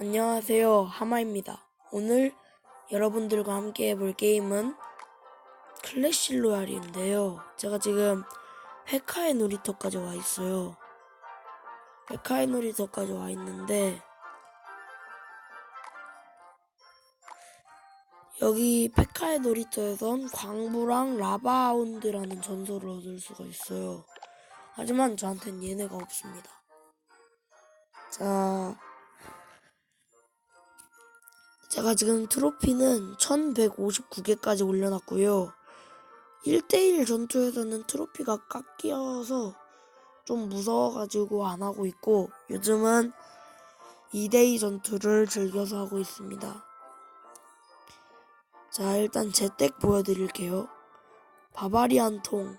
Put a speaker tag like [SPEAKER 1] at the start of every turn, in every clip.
[SPEAKER 1] 안녕하세요. 하마입니다. 오늘 여러분들과 함께 해볼 게임은 클래시 로얄인데요. 제가 지금 페카의 놀이터까지 와 있어요. 페카의 놀이터까지 와 있는데 여기 페카의 놀이터에선 광부랑 라바운드라는 전설을 얻을 수가 있어요. 하지만 저한텐 얘네가 없습니다. 자, 제가 지금 트로피는 1159개까지 올려놨고요. 1대1 전투에서는 트로피가 깎여서 좀 무서워가지고 안 하고 있고 요즘은 2대2 전투를 즐겨서 하고 있습니다. 자, 일단 제덱 보여드릴게요. 바바리안 통,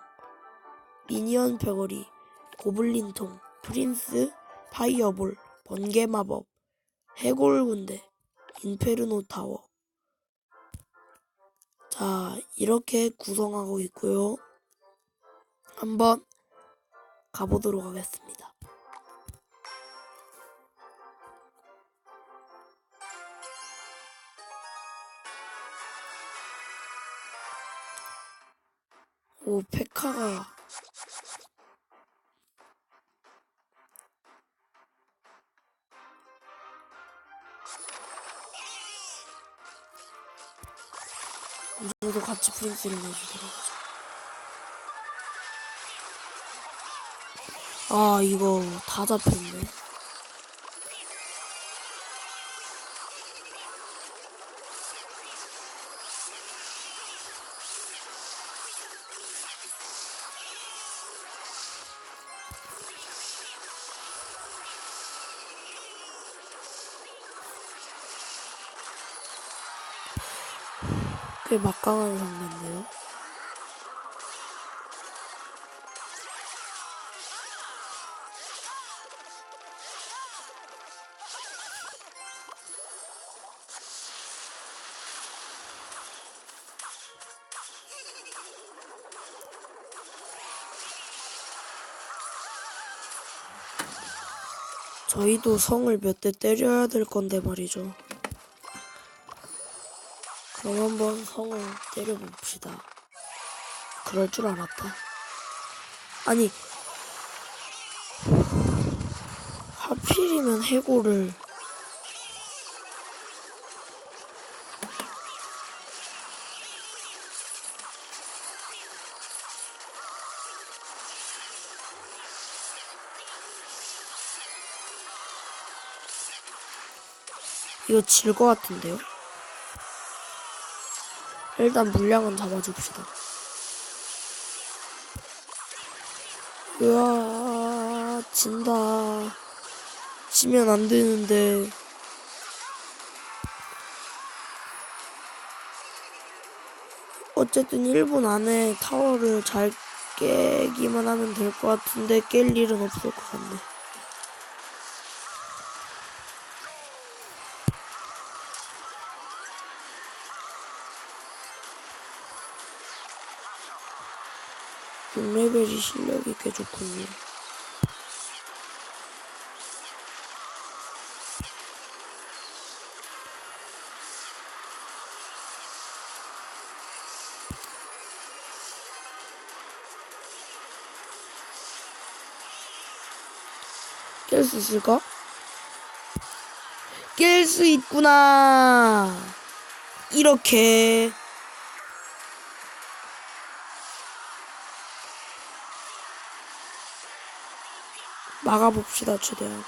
[SPEAKER 1] 미니언 패거리, 고블린 통, 프린스, 파이어볼, 번개 마법, 해골 군대, 인페르노 타워. 자, 이렇게 구성하고 있고요. 한번 가보도록 하겠습니다. 오, 페카가 같이 프린스를 내주더라고요. 아, 이거 다 잡혔네. 꽤 막강한 상대인데요. 저희도 성을 몇 대 때려야 될 건데 말이죠. 그럼 한번 성을 때려봅시다. 그럴 줄 알았다. 아니, 하필이면 해골을 이거 질 것 같은데요? 일단 물량은 잡아줍시다. 으아, 진다. 지면 안 되는데. 어쨌든 1분 안에 타워를 잘 깨기만 하면 될 것 같은데 깰 일은 없을 것 같네. 육레벨이 실력이 꽤 좋군요. 깰 수 있을까? 깰 수 있구나. 이렇게. 막아봅시다, 최대한.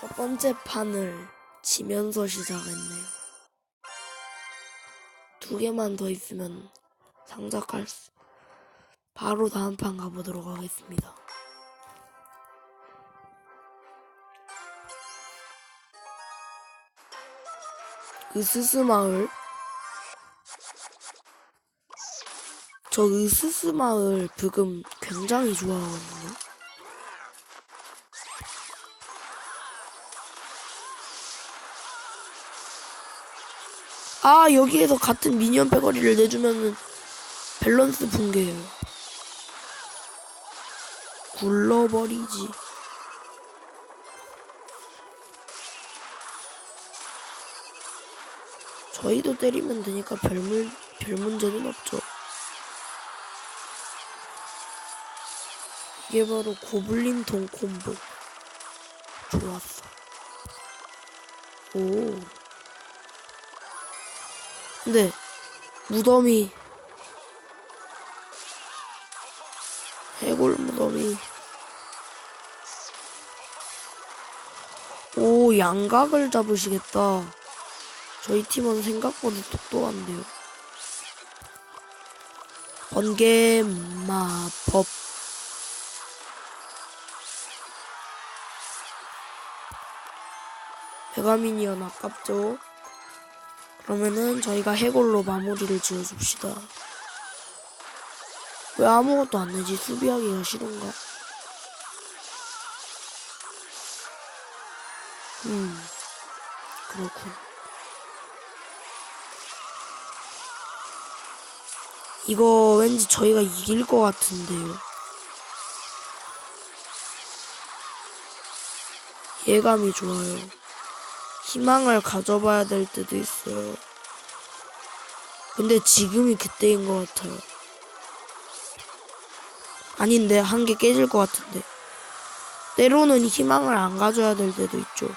[SPEAKER 1] 첫 번째 판을 지면서 시작했네요. 두 개만 더 있으면 상작할 수. 바로 다음 판 가보도록 하겠습니다. 으스스 마을. 저 으스스 마을 브금 굉장히 좋아하거든요. 아 여기에서 같은 미니언 패거리를 내주면은 밸런스 붕괴예요. 굴러버리지. 저희도 때리면 되니까 별물 별 문제는 없죠. 이게 바로 고블린 동 콤보. 좋았어. 오. 근데 무덤이 해골 무덤이 오 양각을 잡으시겠다 저희 팀은 생각보다 똑똑한데요 번개 마법 메가미니언 아깝죠 그러면은 저희가 해골로 마무리를 지어줍시다. 왜 아무것도 안 내지? 수비하기가 싫은가? 음, 그렇군. 이거 왠지 저희가 이길 것 같은데요. 예감이 좋아요. 희망을 가져봐야 될 때도 있어요. 근데 지금이 그때인 것 같아요. 아닌데, 한 개 깨질 것 같은데. 때로는 희망을 안 가져야 될 때도 있죠.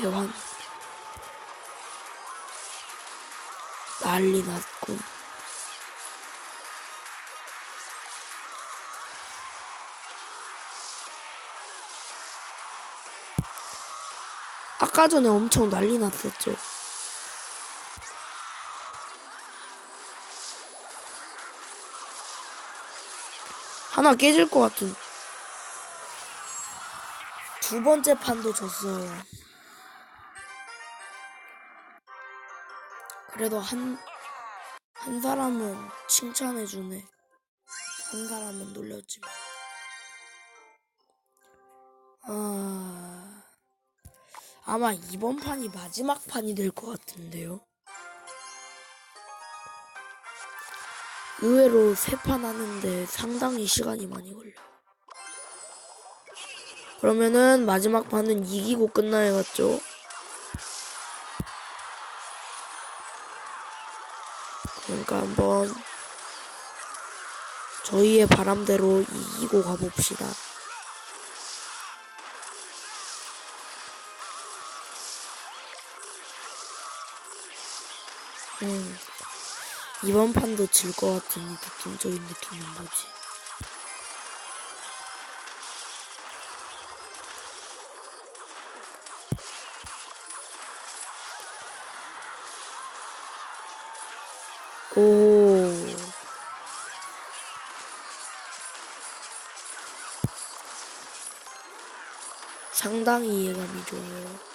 [SPEAKER 1] 대환. 난리 났군. 아까 전에 엄청 난리 났었죠. 하나 깨질 것 같은. 두 번째 판도 졌어요. 그래도 한, 한 사람은 칭찬해주네. 한 사람은 놀렸지만. 아, 아마 이번 판이 마지막 판이 될 것 같은데요. 의외로 세 판 하는데 상당히 시간이 많이 걸려. 그러면은 마지막 판은 이기고 끝나야겠죠? 그러니까 한번 저희의 바람대로 이기고 가봅시다. 음, 이번 판도 질 것 같은 이 느낌적인 느낌은 뭐지? 오. 상당히 이해감이 좋아요.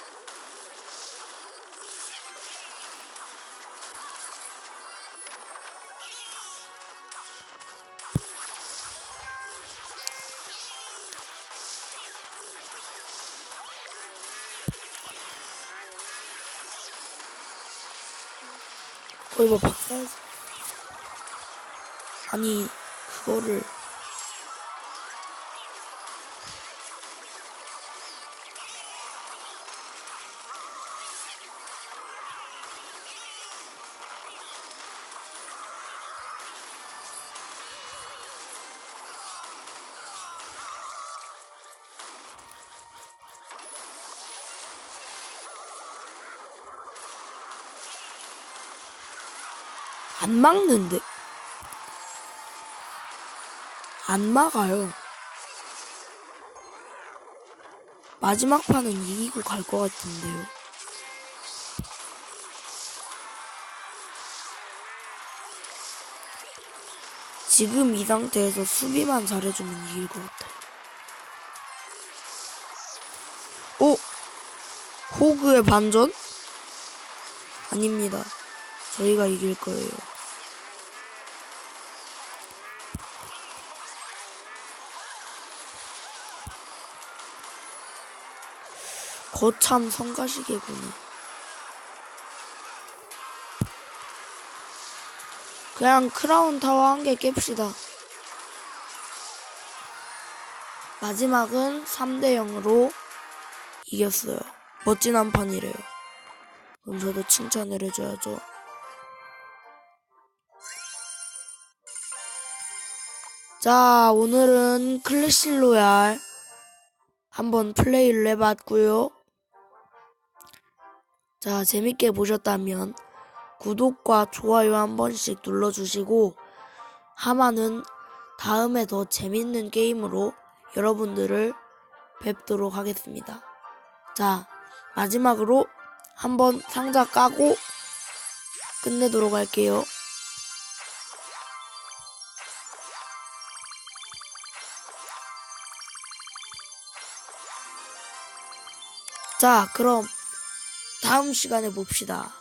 [SPEAKER 1] 거의 뭐 박사 아니 그거를. 안 막는데 안 막아요. 마지막 판은 이기고 갈 것 같은데요. 지금 이 상태에서 수비만 잘해주면 이길 것 같아요. 오! 호그의 반전? 아닙니다. 저희가 이길 거예요. 거참 성가시개구나. 그냥 크라운 타워 한 개 깹시다. 마지막은 3대 0으로 이겼어요. 멋진 한 판이래요. 그럼 저도 칭찬을 해줘야죠. 자, 오늘은 클래시 로얄 한번 플레이를 해봤고요. 자, 재밌게 보셨다면 구독과 좋아요 한 번씩 눌러주시고 하마는 다음에 더 재밌는 게임으로 여러분들을 뵙도록 하겠습니다. 자, 마지막으로 한번 상자 까고 끝내도록 할게요. 자, 그럼 다음 시간에 봅시다.